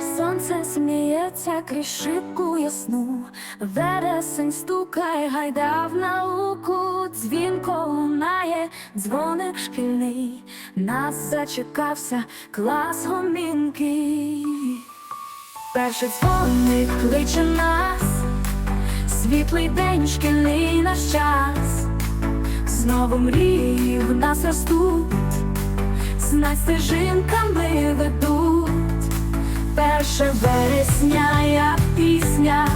сонце сміється крізь ясну, вересень стукає, гайда в науку, дзвінко лунає, дзвоник шкільний, нас зачекався клас гомінки. Перший дзвоник кличе нас, світлий день, шкільний наш час, знову мрії в нас ростуть, знай стежинками ведуть. Перше вересня, як пісня,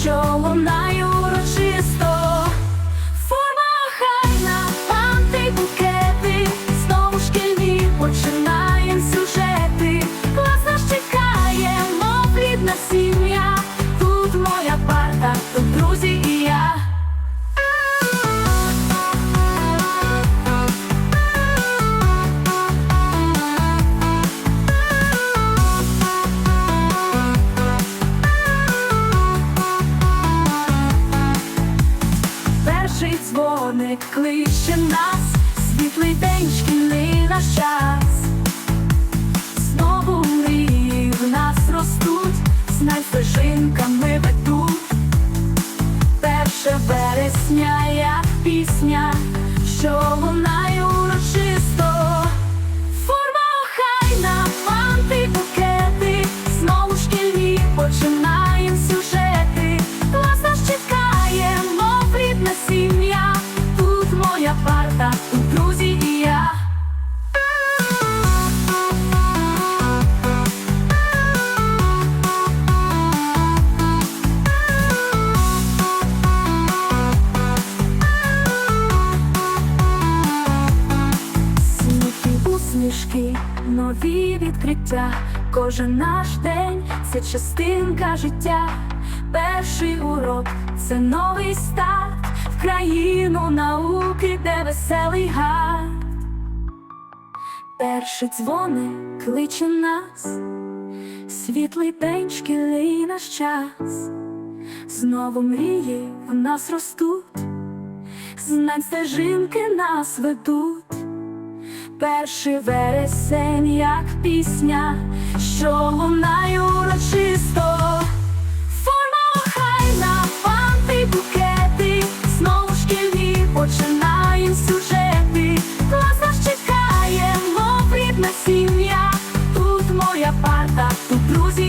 що лунає урочисто. Форма хайна, панти, букети, знову шкільні починаєм сюжети. Клас нас чекає, мов рідна сім'я. Дзвоник кличе нас, світлий день, шкільний наш час. Знову мрії в нас ростуть, знай стежинками ведуть. Перше вересня, як пісня, що усмішки, нові відкриття. Кожен наш день це частинка життя. Перший урок це новий старт в країну науки, де веселий гард. Перший дзвоник кличе нас, світлий день, шкільний наш час. Знову мрії в нас ростуть, знань стежинки нас ведуть. Перший вересень, як пісня, що лунає урочисто, форма охайна, фанти, букети, знову шкільні починаєм сюжети, клас нас чекає, мов рідна сім'я, тут моя парта, тут друзі.